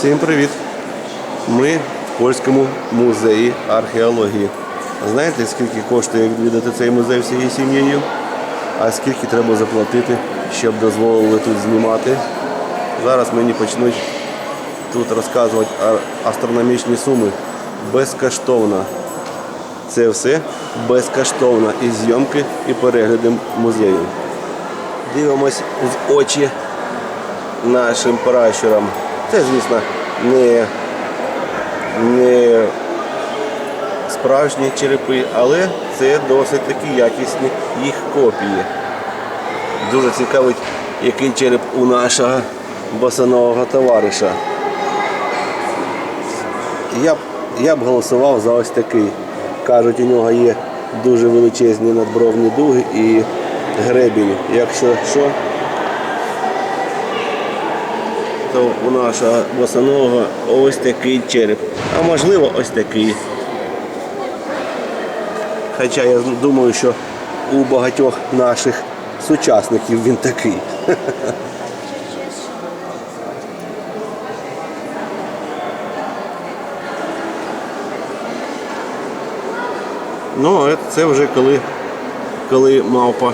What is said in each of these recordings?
Всім привіт! Ми в польському музеї археології. Знаєте, скільки коштує відвідати цей музей всією сім'єю? А скільки треба заплатити, щоб дозволили тут знімати? Зараз мені почнуть тут розказувати астрономічні суми. Безкоштовно. Це все безкоштовно і зйомки, і перегляди музею. Дивимось в очі нашим пращурам. Це, звісно, не, не справжні черепи, але це досить таки якісні їх копії. Дуже цікавить, який череп у нашого босонового товариша. Я б, я б голосував за ось такий. Кажуть, у нього є дуже величезні надбровні дуги і гребінь. Якщо що, то у нашого босоного ось такий череп. А можливо ось такий. Хоча я думаю, що у багатьох наших сучасників він такий. Ну, це вже коли, коли мавпа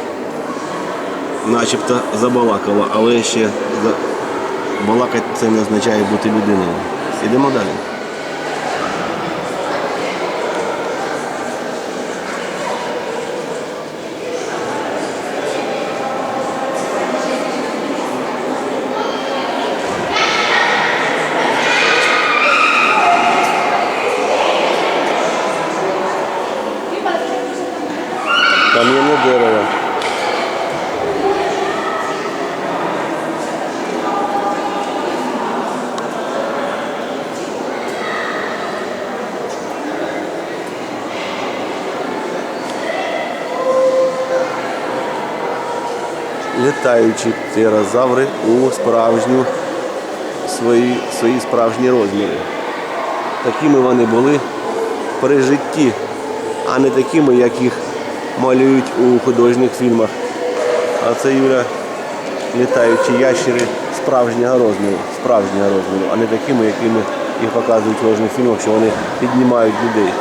начебто забалакала, але ще. балакати це не означає бути людиною. Ідемо далі. Кам'яне дерево. Літаючі птерозаври у справжню свої, свої справжні розміри. Такими вони були при житті, а не такими, як їх малюють у художніх фільмах. А це Юля літаючі ящери справжнього розміру, справжнього розміру, а не такими, якими їх показують в художніх фільмах, що вони піднімають людей.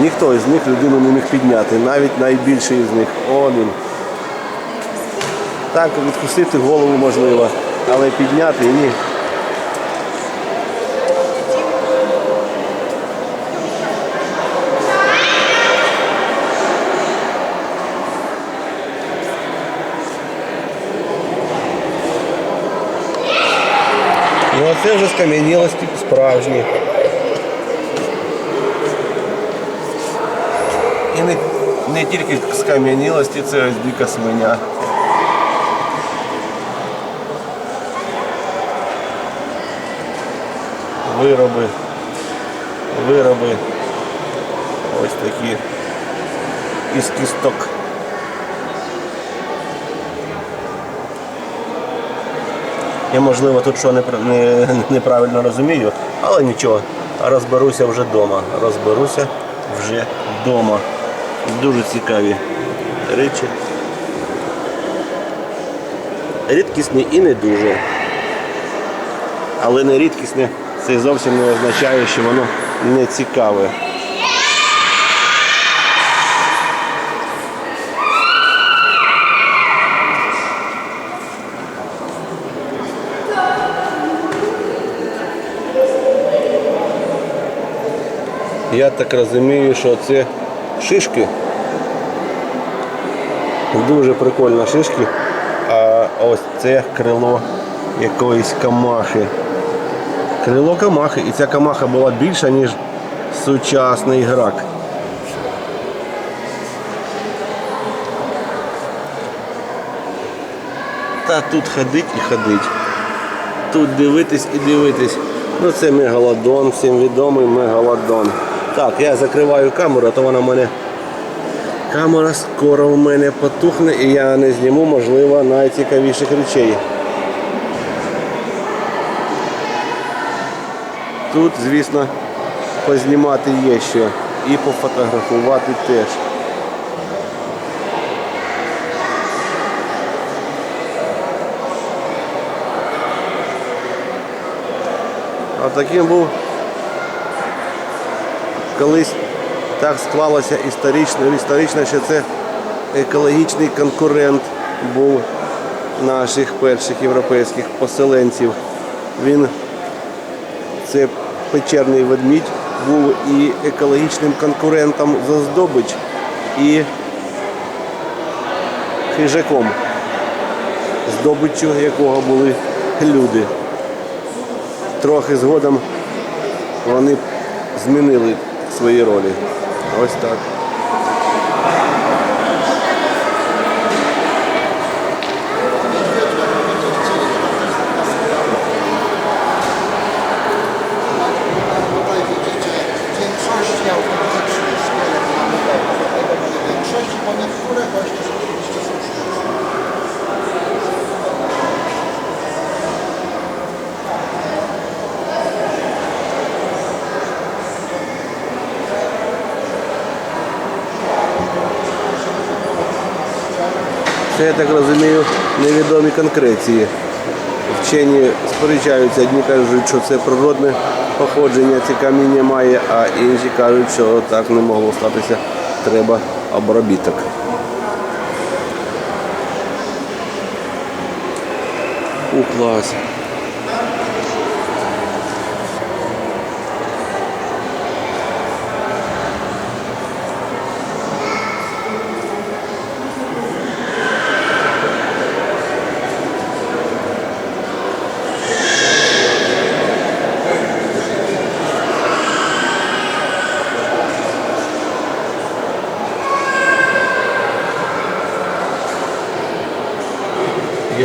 Ніхто із них людину не міг підняти, навіть найбільший з них. О, він. Так, відкусити голову можливо, але підняти ні. Ну це вже скам'янілості справжні. І не, не тільки скам'янілості, це ось дика свиня. Вироби. Вироби. Ось такі із кісток. Я, можливо, тут що непра- не, неправильно розумію, але нічого. Розберуся вже вдома. Розберуся вже вдома. Дуже цікаві речі. Рідкісні і не дуже. Але не рідкісне це зовсім не означає, що воно не цікаве. Я так розумію, що це шишки. Дуже прикольно шишки. А ось це крило якоїсь камахи. Крило камахи. І ця камаха була більша, ніж сучасний грак. Та тут ходить і ходить. Тут дивитись і дивитись. Ну це мегалодон, всім відомий мегалодон. Так, я закриваю камеру, а то вона в мене. Камера скоро в мене потухне і я не зніму, можливо, найцікавіших речей. Тут, звісно, познімати є що. І пофотографувати теж. А таким був колись так склалося історично, історично, що це екологічний конкурент був наших перших європейських поселенців. Він це печерний ведмідь був і екологічним конкурентом за здобич, і хижаком, здобиччю якого були люди. Трохи згодом вони змінили свої ролі. Ось так. Właśnie rzeczywiście są. Це, я так розумію, невідомі конкреції. Вчені сперечаються, одні кажуть, що це природне походження це каміння має, а інші кажуть, що так не могло статися, треба обробіток. У клас.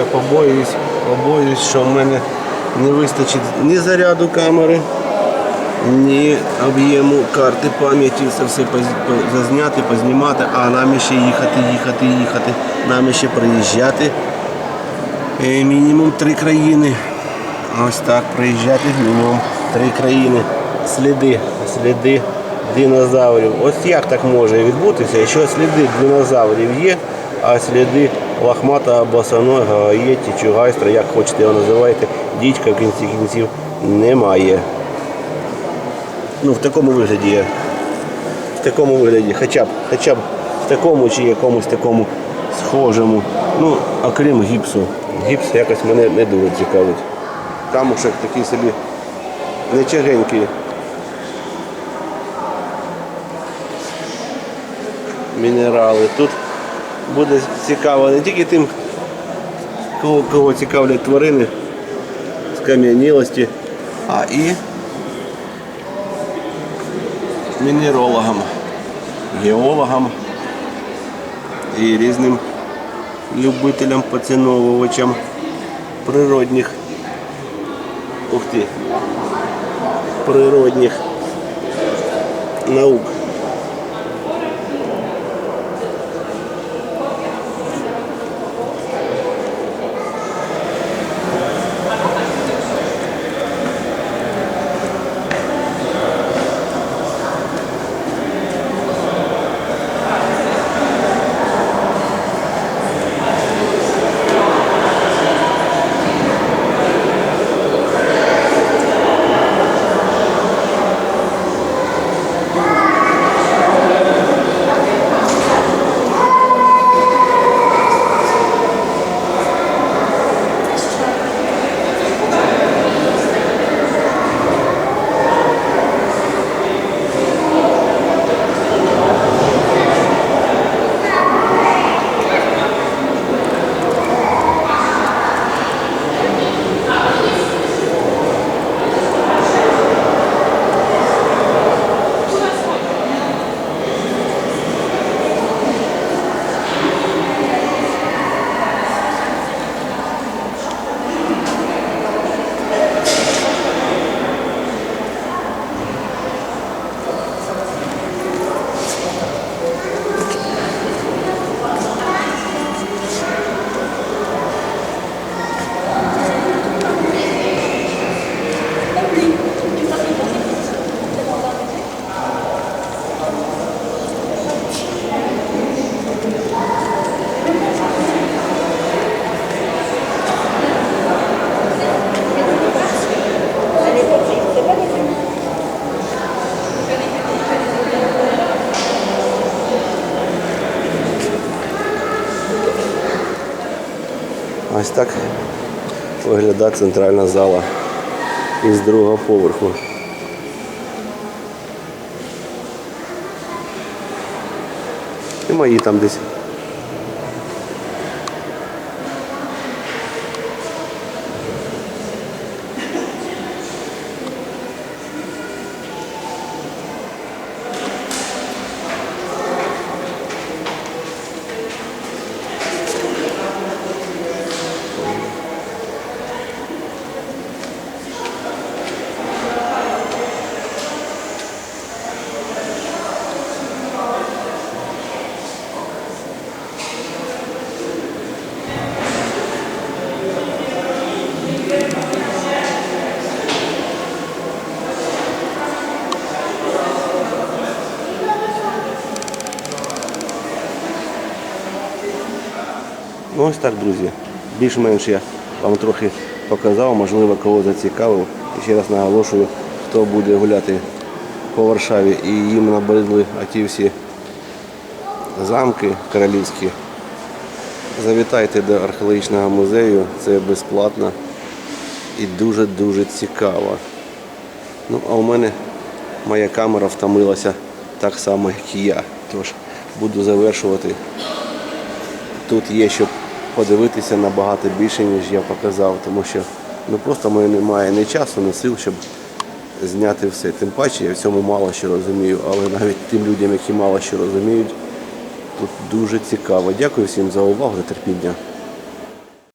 Я побоююсь, побоююсь, що в мене не вистачить ні заряду камери, ні об'єму карти пам'яті. Це все зазняти, познімати, а нам ще їхати, їхати, їхати. Нам ще приїжджати. Е, Мінімум три країни. Ось так приїжджати мінімум три країни. Сліди, сліди динозаврів. Ось як так може відбутися, якщо сліди динозаврів є, а сліди лохмата босоногого єті, чугайстра, як хочете його називайте, дідька в кінці кінців немає. Ну, в такому вигляді є. В такому вигляді, хоча б, хоча б в такому чи якомусь такому схожому. Ну, окрім гіпсу. Гіпс якось мене не дуже цікавить. Камушек такий собі нечагенький. Мінерали. Тут буде цікаво не тільки тим, кого, кого цікавлять тварини з кам'янілості, а і мінерологам, геологам і різним любителям, поціновувачам природних ух ти, природних наук. Ось так виглядає центральна зала із другого поверху. І мої там десь. Ну ось так, друзі. Більш-менш я вам трохи показав, можливо, кого зацікавив. І ще раз наголошую, хто буде гуляти по Варшаві і їм набридли ті всі замки королівські. Завітайте до археологічного музею, це безплатно і дуже-дуже цікаво. Ну, а у мене моя камера втомилася так само, як і я. Тож буду завершувати. Тут є що подивитися набагато більше, ніж я показав, тому що ну, просто в мене немає ні часу, ні сил, щоб зняти все. Тим паче я в цьому мало що розумію, але навіть тим людям, які мало що розуміють, тут дуже цікаво. Дякую всім за увагу, за терпіння.